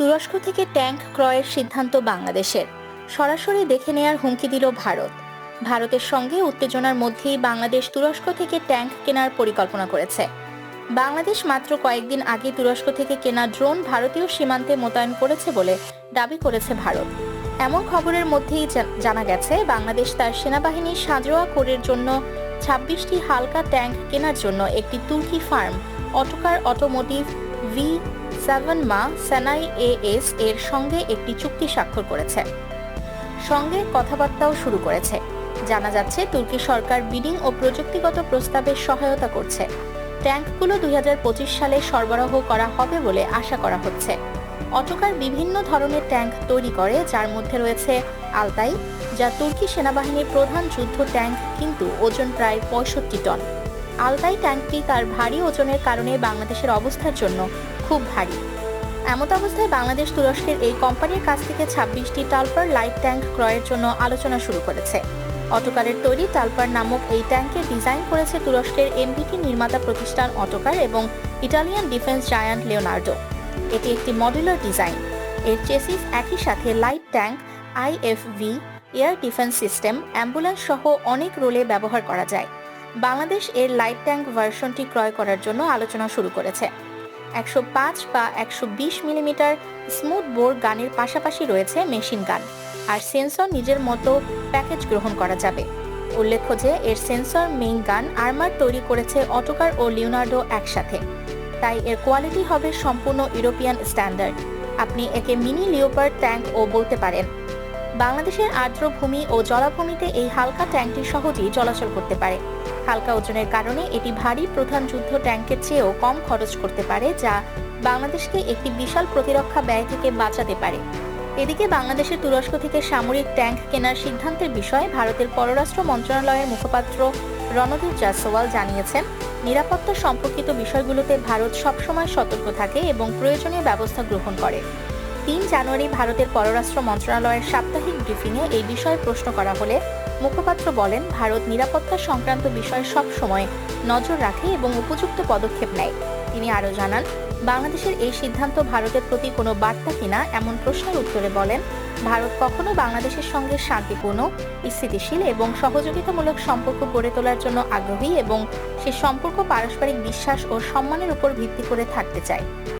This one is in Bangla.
তুরস্ক থেকে ট্যাঙ্ক ক্রয়ের সিদ্ধান্ত বাংলাদেশের। সরাসরি দেখে নেয়ার হুমকি দিল ভারত। ভারতের সঙ্গে উত্তেজনার মধ্যেই বাংলাদেশ তুরস্ক থেকে ট্যাঙ্ক কেনার পরিকল্পনা করেছে। বাংলাদেশ মাত্র কয়েকদিন আগে তুরস্ক থেকে কেনা ড্রোন ভারতীয় সীমান্তে মোতায়েন করেছে বলে দাবি করেছে ভারত। এমন খবরের মধ্যেই জানা গেছে, বাংলাদেশ তার সেনাবাহিনীর সাজোয়া কোরের জন্য ছাব্বিশটি হালকা ট্যাঙ্ক কেনার জন্য একটি তুর্কি firm, Otokar Otomotiv ve Savunma Sanayi AS এর সঙ্গে একটি চুক্তি স্বাক্ষর করেছে। সঙ্গে কথাবার্তাও শুরু করেছে। জানা যাচ্ছে, তুর্কি সরকার বিডিং ও প্রযুক্তিগত প্রস্তাবের সহায়তা করছে। ট্যাঙ্কগুলো দুই হাজার পঁচিশ সালে সরবরাহ করা হবে বলে আশা করা হচ্ছে। অটোকার বিভিন্ন ধরনের ট্যাঙ্ক তৈরি করে, যার মধ্যে রয়েছে আলতাই, যা তুর্কি সেনাবাহিনীর প্রধান যুদ্ধ ট্যাঙ্ক, কিন্তু ওজন প্রায় পঁয়ষট্টি টন। আলতাই ট্যাঙ্কটি তার ভারী ওজনের কারণে বাংলাদেশের অবস্থার জন্য খুব ভারী। এমত অবস্থায় বাংলাদেশ তুরস্কের এই কোম্পানির কাছ থেকে ছাব্বিশটি টালপার লাইট ট্যাঙ্ক ক্রয়ের জন্য আলোচনা শুরু করেছে। অটোকারের তৈরি টালপার নামক এই ট্যাঙ্কের ডিজাইন করেছে তুরস্কের এমবিটি নির্মাতা প্রতিষ্ঠান অটোকার এবং ইটালিয়ান ডিফেন্স জায়ান্ট লিওনার্ডো। এটি একটি মডুলার ডিজাইন। এর চেসিস একই সাথে light tank IFV air defence system, ambulance সহ অনেক রোলে ব্যবহার করা যায়। বাংলাদেশ এর লাইট ট্যাঙ্ক ভার্সনটি ক্রয় করার জন্য আলোচনা শুরু করেছে। একশো পাঁচ বা একশো বিশ মিলিমিটার স্মুথ বোর গানের পাশাপাশি রয়েছে মেশিন গান। আর সেন্সর নিজের মতো প্যাকেজ গ্রহণ করা যাবে। উল্লেখ্য যে, এর সেন্সর, মেইন গান, আর্মার তৈরি করেছে অটোকার ও লিওনার্ডো একসাথে। তাই এর কোয়ালিটি হবে সম্পূর্ণ ইউরোপিয়ান স্ট্যান্ডার্ড। আপনি একে মিনি লিওপার ট্যাঙ্ক ও বলতে পারেন। বাংলাদেশের আর্দ্র ভূমি ও জলাভূমিতে এই হালকা ট্যাঙ্কটি সহজেই চলাচল করতে পারে। হালকা ওজনের কারণে এটি ভারী প্রধান যুদ্ধ ট্যাঙ্কের চেয়েও কম খরচ করতে পারে, যা বাংলাদেশকে একটি বিশাল প্রতিরক্ষা ব্যয় থেকে বাঁচাতে পারে। এদিকে বাংলাদেশের তুরস্ক থেকে সামরিক ট্যাঙ্ক কেনার সিদ্ধান্তের বিষয়ে ভারতের পররাষ্ট্র মন্ত্রণালয়ের মুখপাত্র রণদীপ জাসওয়াল জানিয়েছেন, নিরাপত্তা সম্পর্কিত বিষয়গুলোতে ভারত সবসময় সতর্ক থাকে এবং প্রয়োজনীয় ব্যবস্থা গ্রহণ করে। তিন জানুয়ারি ভারতের পররাষ্ট্র মন্ত্রণালয়ের সাপ্তাহিক ব্রিফিংয়ে এই বিষয়ে প্রশ্ন করা হলে মুখপাত্র বলেন, ভারত নিরাপত্তা সংক্রান্ত বিষয়ে সব সময় নজর রাখে এবং উপযুক্ত পদক্ষেপ নেয়। তিনি আরও জানান, বাংলাদেশের এই সিদ্ধান্ত ভারতের প্রতি কোনো বার্তা কিনা এমন প্রশ্নের উত্তরে বলেন, ভারত কখনো বাংলাদেশের সঙ্গে শান্তিপূর্ণ, স্থিতিশীল এবং সহযোগিতামূলক সম্পর্ক গড়ে তোলার জন্য আগ্রহী এবং সে সম্পর্ক পারস্পরিক বিশ্বাস ও সম্মানের উপর ভিত্তি করে থাকতে চায়।